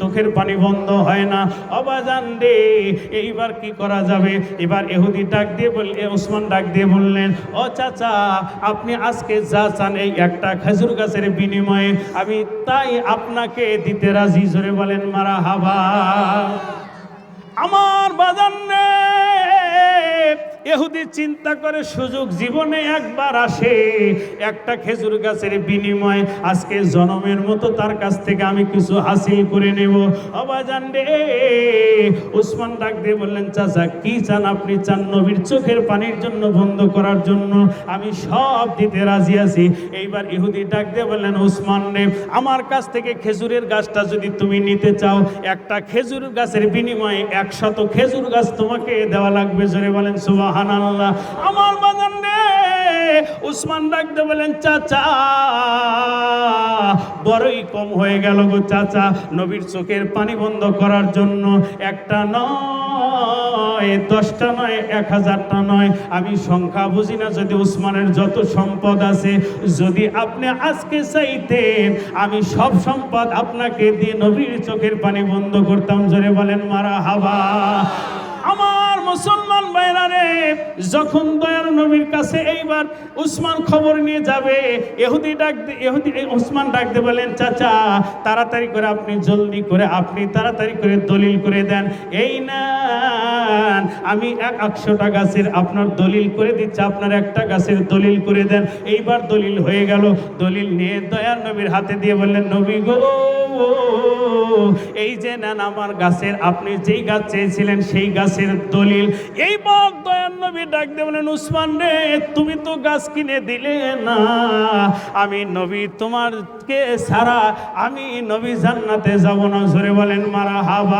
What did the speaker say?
চোখের পানি বন্ধ হয় না। অবাজান রে, এইবার কি করা যাবে? এবার এহুদি ডাক দিয়ে বললে ওসমান ডাক দিয়ে বললেন, ও চাচা, আপনি আজকে যা চান এই একটা খেজুর গাছের বিনিময়ে, আমি তাই আপনাকে দিতে রাজি। জোরে বলেন মারা হাবা আমার বাজান রে এহুদি চিন্তা করে সুযোগ জীবনে একবার আসে একটা খেজুর গাছের বিনিময় আজকে জনমের মতো তার কাছ থেকে আমি কিছু হাসিল করে নেব। অবাজান রে, উসমান ডাক দিয়ে বললেন, চাচা, কি চান আপনি চান নবীর চোখের পানির জন্য বন্ধ করার জন্য? আমি সব দিতে রাজি আছি। এইবার ইহুদি ডাক দিয়ে বললেন, উসমান রে, আমার কাছ থেকে খেজুরের গাছটা যদি তুমি নিতে চাও, একটা খেজুর গাছের বিনিময়ে একশত খেজুর গাছ তোমাকে দেওয়া লাগবে। জোরে বলেন সুবাহান আল্লাহ আমার বাগান রে, উসমান ডাকতে বলেন, চাচা, বড়ই কম হয়ে গেল গো চাচা। নবীর চোখের পানি বন্ধ করার জন্য একটা নয়, দশটা নয়, এক হাজারটা নয়। আমি সংখ্যা বুঝি না, যদি উসমানের যত সম্পদ আছে, যদি আপনি আজকে চাইতেন, আমি সব সম্পদ আপনাকে দিয়ে নবীর চোখের পানি বন্ধ করতাম। জোরে বলেন মারা হাবা যখন দয়ার নবীর কাছে এইবার উসমান খবর নিয়ে যাবে এহুদি ডাক এহুদি উসমান ডাকতে বলেন, চাচা, তাড়াতাড়ি করে আপনি জলদি করে, আপনি তাড়াতাড়ি করে দলিল করে দেন। এই না আমি এক একশোটা গাছের আপনার দলিল করে দিচ্ছি, আপনার একটা গাছের দলিল করে দেন। এইবার দলিল হয়ে গেল। দলিল নিয়ে দয়ার নবীর হাতে দিয়ে বললেন, নবী গো এই যে নেন আমার গাছের, আপনি যেই গাছ চেয়েছিলেন সেই গাছের দলিল। এই বক দয়ান্নবী নবী ডাক দিয়ে বলেন, উসমান রে, তুমি তো গাছ কিনে দিলে না। আমি নবী তোমারকে ছাড়া, আমি নবী জান্নাতে যাব না। জোরে বলেন মারা হাবা